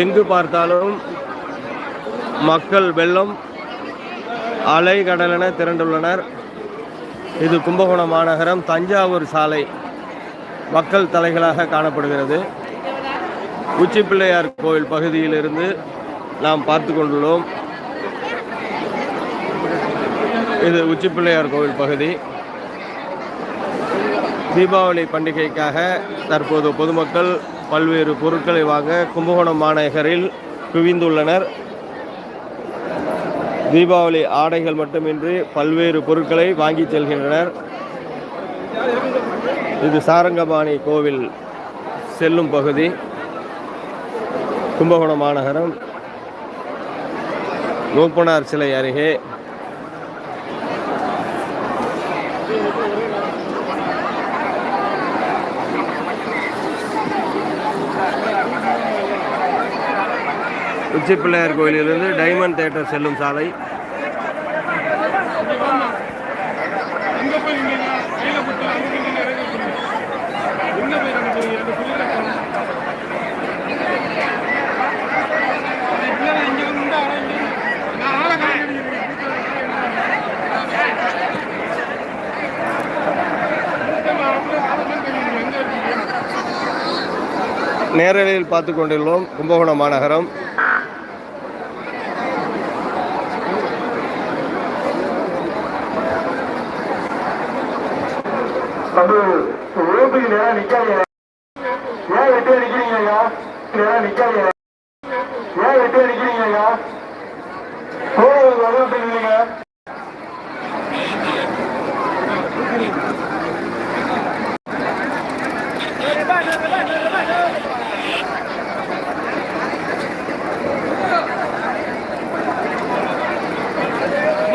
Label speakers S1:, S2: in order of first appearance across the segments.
S1: எங்கு பார்த்தாலும் மக்கள் வெள்ளம் அலை கடலென திரண்டுள்ளனர். இது கும்பகோணம் மாநகரம் தஞ்சாவூர் சாலை மக்கள் தலைகளாக காணப்படுகிறது. உச்சிப்பிள்ளையார் கோவில் பகுதியிலிருந்து நாம் பார்த்து கொண்டுள்ளோம். இது உச்சிப்பிள்ளையார் கோவில் பகுதி. தீபாவளி பண்டிகைக்காக தற்போது பொதுமக்கள் பல்வேறு பொருட்களை வாங்க கும்பகோணம் மாநகரில் குவிந்துள்ளனர். தீபாவளி ஆடைகள் மட்டுமின்றி பல்வேறு பொருட்களை வாங்கி செல்கின்றனர். இது சாரங்கபாணி கோவில் செல்லும் பகுதி. கும்பகோணம் மாநகரம். மூப்பனார் சிலை அருகே உச்சிப்பிள்ளையார் கோயிலிலிருந்து டைமண்ட் தேட்டர் செல்லும் சாலை
S2: அங்க போய் நின்னீங்க கையில கொடுத்து அங்க போய் நின்று இறங்க போறீங்க எங்க போய் இறங்க போறீங்க ரெண்டு புள்ளியில போகணும் இல்ல இங்க உச்சி பிள்ளையார் கோயிலிலிருந்து டைமண்ட் தேட்டர் செல்லும் சாலை.
S1: நேரலையில் பார்த்து கொண்டுள்ளோம் கும்பகோணம் மாநகரம்.
S3: அது ரோட்டுக்கு நேரம் நிக்காதீங்க. ஏன் வெட்டி அடிக்கிறீங்க ஐயா? நேரம் நிக்காதீங்க. ஏன் வெட்டி அடிக்கிறீங்க ஐயா? போறது வரவிட்டு இல்லைங்க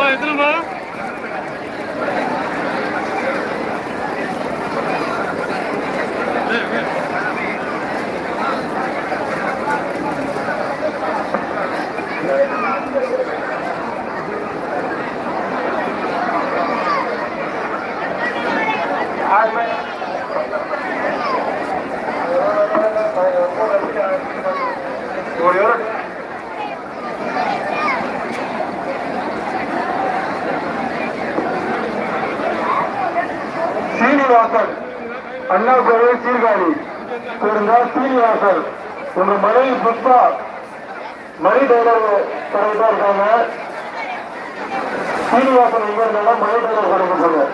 S2: எத்தனைமா
S3: சீனிவாசன். அண்ணா கோவில் சீர்காழி. கூறுங்க சீனிவாசன். உங்க மனைவி புஷ்பா. மணி டெய்லர் கடைக்கு தான் இருக்காங்க. சீனிவாசன் எங்க இருந்தாலும் மணி டெய்லர் கடைக்கு சொல்லுங்க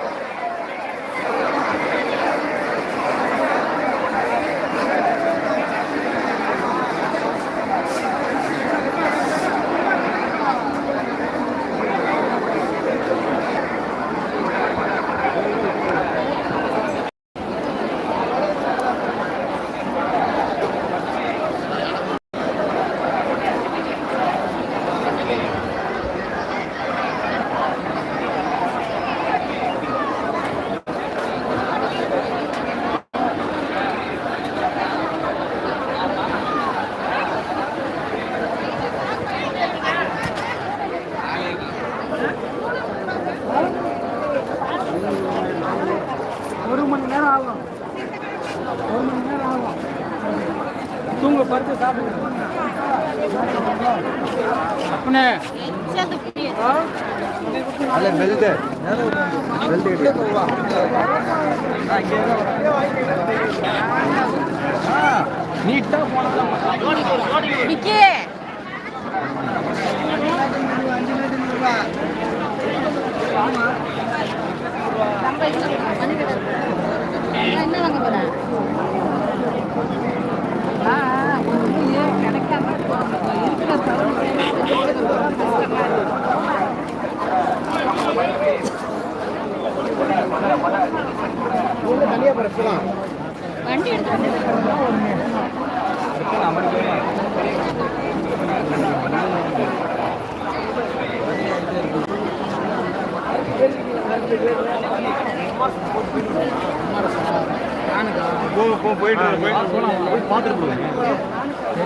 S4: தூங்க படுத்து சாப்பிடுங்க. அப்பனே.
S1: அல்ல
S4: நீட்டா போனா
S5: வண்டி
S2: போயிட்டு. போய் பார்த்துட்டு போங்க.